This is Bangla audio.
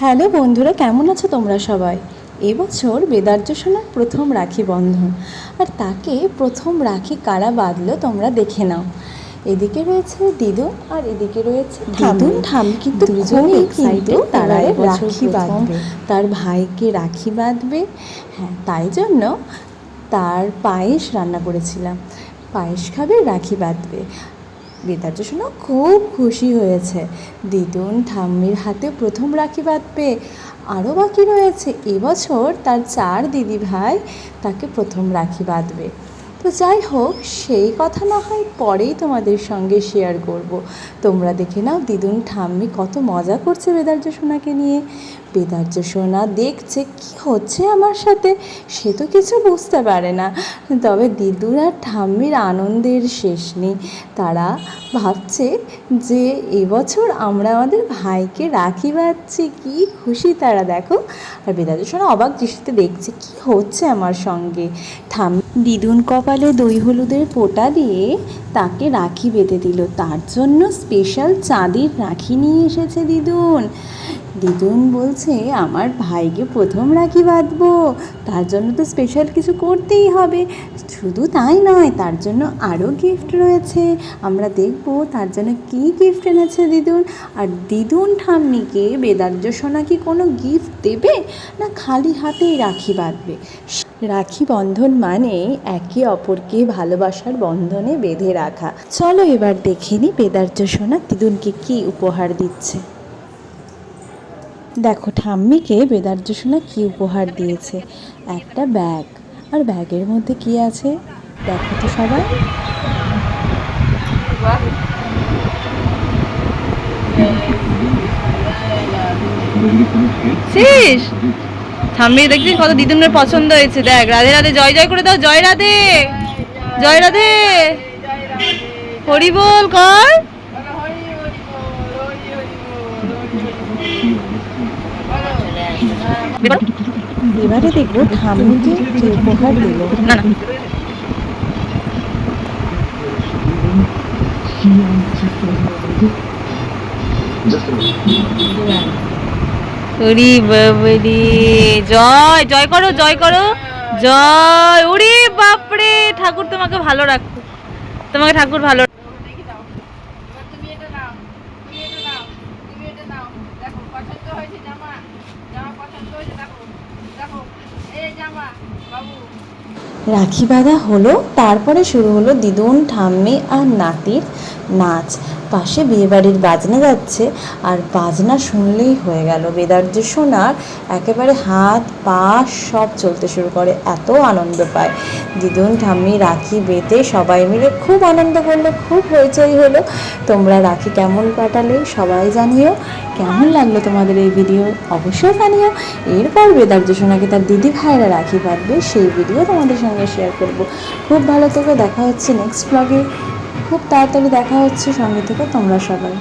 হ্যালো বন্ধুরা কেমন আছো তোমরা সবাই? এবছর বেদার্য সোনার প্রথম রাখি বন্ধন। আর তাকে প্রথম রাখি কারা বাঁধলো তোমরা দেখে নাও। এদিকে রয়েছে দিদু আর এদিকে রয়েছে দিদু ঠাম কিন্তু দুজনেই কিন্তু তারা রাখি বাঁধবে। তার ভাইকে রাখি বাঁধবে। হ্যাঁ তাই জন্য তার পায়েস রান্না করেছিলাম। পায়েস খাবে রাখি বাঁধবে। বেদার্য শোনা খুব খুশি হয়েছে। দিদুন ঠাম্মির হাতে প্রথম রাখি বাঁধবে আরও বাকি রয়েছে। এবছর তার চার দিদি ভাই তাকে প্রথম রাখি বাঁধবে। তো যাই হোক, সেই কথা না হয় পরেই তোমাদের সঙ্গে শেয়ার করব। তোমরা দেখে নাও দিদুন ঠাম্মি কত মজা করছে বেদার্য সোনাকে নিয়ে। বেদার্য সোনা দেখছে কি হচ্ছে আমার সাথে? সে তো কিছু বুঝতে পারে না। তবে দিদুর আর ঠাম্মির আনন্দের শেষ নেই। তারা ভাবছে যে এবছর আমরা আমাদের ভাইকে রাখি বাঁধছি। কি খুশি তারা, দেখো। আর বেদার্য সোনা অবাক দৃষ্টিতে দেখছে কি হচ্ছে আমার সঙ্গে। ঠাম দিদুন কপালে দই হলুদের পোটা দিয়ে তাকে রাখি বেঁধে দিল। তার জন্য স্পেশাল চাঁদির রাখি নিয়ে এসেছে দিদুন। দিদুন বলছে, আমার ভাইকে প্রথম রাখি বাঁধবো, তার জন্য তো স্পেশাল কিছু করতেই হবে। শুধু তাই নয়, তার জন্য আরও গিফট রয়েছে। আমরা দেখব তার জন্য কী গিফট এনেছে দিদুন আর দিদুন ঠাম্মিকে বেদার্য সোনা কি কোনো গিফট দেবে, না খালি হাতেই রাখি বাঁধবে? রাখি বন্ধন মানে একে অপরকে ভালোবাসার বন্ধনে বেঁধে রাখা। চলো এবার দেখে নি বেদার্য সোনা দিদুনকে কি উপহার দিচ্ছে। দেখো, ঠাম্মিকে বেদার্য সোনা কী উপহার দিয়েছে? একটা ব্যাগ। আর ব্যাগের মধ্যে কি আছে? দেখো তো সবাই। শেষ ঠাম্মি, দেখছিস কত দিদুনের পছন্দ হয়েছে? দেখ, রাধে রাধে, জয় জয় করে দাও, জয় রাধে! জয় রাধে! হরি বল, কর! এবারে দেখব উপহার দিল। না জয় জয় করো জয় করো। জয় উরি বাপরে, ঠাকুর তোমাকে ভালো রাখো তোমাকে ঠাকুর ভালো দেখি দাও এবার তুমি এটা নাও তুমি এটা নাও তুমি এটা নাও দেখো পছন্দ হয়েছে জামা জামা পছন্দ হয়েছে দেখো দেখো এই জামা বাবু রাখি বাঁধা হলো তারপরে শুরু হলো দিদুন ঠাম্মি আর নাতির নাচ। পাশে বিয়েবাড়ির বাজনা যাচ্ছে আর বাজনা শুনলেই হয়ে গেল। বেদার্য সোনার একেবারে হাত, পা সব চলতে শুরু করে, এত আনন্দ পায়। দিদুন, ঠাম্মি, রাখি বেঁধে সবাই মিলে খুব আনন্দ করল, খুব হইচই হলো। তোমরা রাখি কেমন কাটালে সবাই জানিও। কেমন লাগল তোমাদের এই ভিডিও? অবশ্যই জানিও। এরপর বেদার্য সোনাকে তার দিদি ভাইয়েরা রাখি বাঁধবে, সেই ভিডিও তোমাদের সঙ্গে শেয়ার করব। খুব ভালো থেকো, দেখা হচ্ছে নেক্সট ব্লগে খুব তাড়াতাড়ি দেখা হচ্ছে সঙ্গে থেকে তোমরা সবাই।